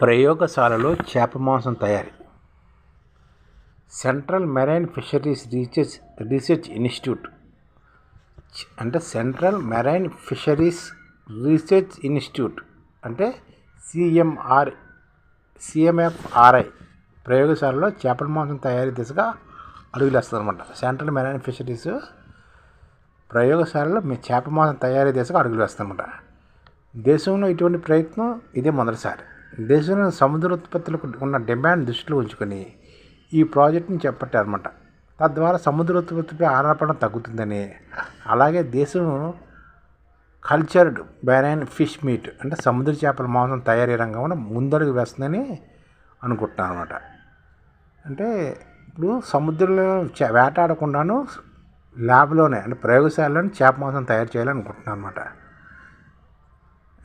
ప్రయోగశాలలో చేప మాంసం తయారీ. Central marine fisheries research research institute. అంటే central marine fisheries research institute అంటే సిఎంఆర్ సిఎంఎఫ్ఆర్ఐ ప్రయోగశాలలో చేపల మాంసం తయారీ దిశగా అడుగులేస్తుంది అనమాట సెంట్రల్ మెరైన్ ఫిషరీస్ ప్రయోగశాలలో మీ చేప మాంసం తయారీ దిశగా అడుగులు వేస్తామన్నమాట దేశంలో ఇటువంటి ప్రయత్నం ఇదే మొదటిసారి. దేశంలో సముద్ర ఉత్పత్తులకు ఉన్న డిమాండ్ దృష్టిలో ఉంచుకొని ఈ ప్రాజెక్టుని చేపట్టారన్నమాట. తద్వారా సముద్ర ఉత్పత్తిపై ఆధారపడడం తగ్గుతుందని అలాగే దేశం కల్చర్డ్ బెరైన్ ఫిష్ మీట్ అంటే సముద్ర చేపల మాంసం తయారీ రంగంలో ముందడుగు వేస్తుందని అనుకుంటున్నాను అనమాట అంటే ఇప్పుడు సముద్రంలో చే- వేటాడకుండాను ల్యాబ్లోనే అంటే ప్రయోగశాలలోనే చేప మాంసం తయారు చేయాలనుకుంటున్నాను అనమాట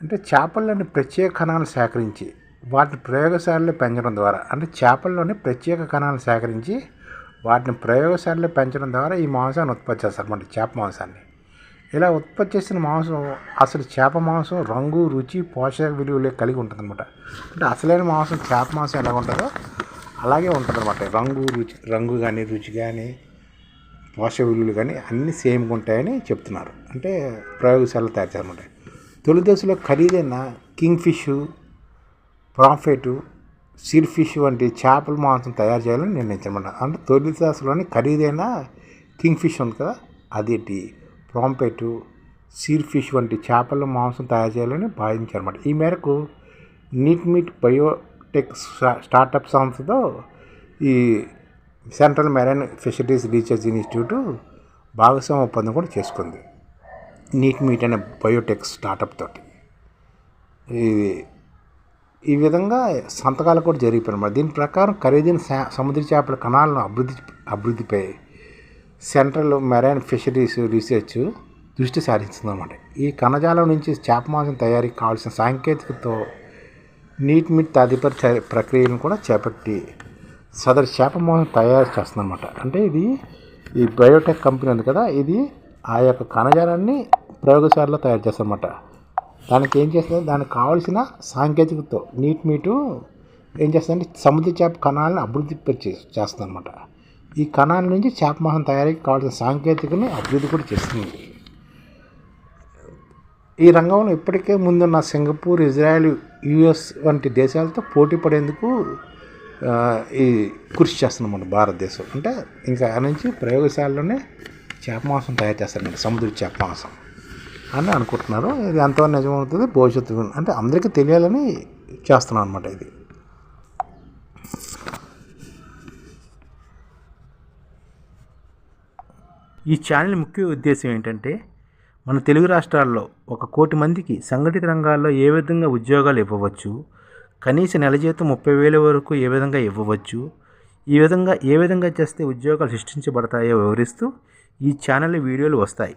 అంటే చేపల్లోని ప్రత్యేక కణాలు సేకరించి వాటిని ప్రయోగశాలలో పెంచడం ద్వారా అంటే చేపల్లోని ప్రత్యేక కణాలు సేకరించి వాటిని ప్రయోగశాలలో పెంచడం ద్వారా ఈ మాంసాన్ని ఉత్పత్తి చేస్తారు అనమాట చేప మాంసాన్ని. ఇలా ఉత్పత్తి చేసిన మాంసం అసలు చేప మాంసం రంగు రుచి పోషక విలువలే కలిగి ఉంటుందన్నమాట. అంటే అసలైన మాంసం చేప మాంసం ఎలా ఉంటుందో అలాగే ఉంటుందన్నమాట. రంగు రుచి రంగు కానీ రుచి కానీ పోషక విలువలు కానీ అన్నీ సేమ్గా ఉంటాయని చెప్తున్నారు. అంటే ప్రయోగశాలలో తయారు చేయాలన్నమాట తొలి దశలో ఖరీదైన king fish pomfret seer fish వంటి చేపల మాంసం తయారు చేయాలని నిర్ణయించారన్నమాట అంటే తొలి దశలోని ఖరీదైన కింగ్ ఫిష్ ఉంది కదా అదేంటి? ప్రాంపెట్ సీర్ ఫిష్ వంటి చేపల మాంసం తయారు చేయాలని భావించారన్నమాట ఈ మేరకు నీట్ మీట్ బయోటెక్ స్టార్టప్ సంస్థతో ఈ central marine fisheries research institute భాగస్వామ్య ఒప్పందం కూడా చేసుకుంది. నీట్ మీట్ అనే బయోటెక్ స్టార్టప్ తోటి. ఇది ఈ విధంగా సంతకాలు కూడా జరిగిపోయినమాట దీని ప్రకారం ఖరీదైన సా- సముద్ర చేపల కణాలను అభివృద్ధి అభివృద్ధిపై సెంట్రల్ మెరైన్ ఫిషరీస్ రీసెర్చ్ దృష్టి సారించిందన్నమాట. ఈ కణజాలం నుంచి చేప మాంసం తయారీకి కావాల్సిన సాంకేతికతో నీట్ మీట్ తదుపరి చ- కూడా చేపట్టి సదరు చేప మాంసం తయారు చేస్తుందన్నమాట. అంటే ఇది ఈ బయోటెక్ కంపెనీ ఉంది కదా ఇది ఆ యొక్క కణజాలాన్ని ప్రయోగశాలలో తయారు చేస్తారన్నమాట. దానికి ఏం చేస్తుంది దానికి కావాల్సిన సాంకేతికతో నీట్ మీటు ఏం చేస్తుందంటే సముద్ర చేప కణాలను అభివృద్ధి చేస్తుంది అనమాట ఈ కణాల నుంచి చేప మాంసం తయారీకి కావాల్సిన సాంకేతికని అభివృద్ధి కూడా చేస్తుంది. ఈ రంగంలో ఇప్పటికే ముందున్న సింగపూర్ ఇజ్రాయెల్ యుఎస్ వంటి దేశాలతో పోటీ పడేందుకు ఈ కృషి చేస్తుందన్నమాట భారతదేశం. అంటే ఇంకా ఆ నుంచి ప్రయోగశాలలోనే చేప మాంసం తయారు చేస్తారండి సముద్ర చేప మాంసం. అని అనుకుంటున్నారు. ఇది ఎంతవరకు నిజమవుతుంది? భవిష్యత్తు అంటే అందరికీ తెలియాలని చేస్తున్నాను అనమాట ఇది. ఈ ఛానల్ ముఖ్య ఉద్దేశం ఏంటంటే మన తెలుగు రాష్ట్రాల్లో ఒక కోటి మందికి సంఘటిత రంగాల్లో ఏ విధంగా ఉద్యోగాలు ఇవ్వవచ్చు కనీస నెల జీతం ముప్పై వేల వరకు ఏ విధంగా ఇవ్వవచ్చు ఈ విధంగా ఏ విధంగా చేస్తే ఉద్యోగాలు సృష్టించబడతాయో వివరిస్తూ ఈ ఛానల్ వీడియోలు వస్తాయి.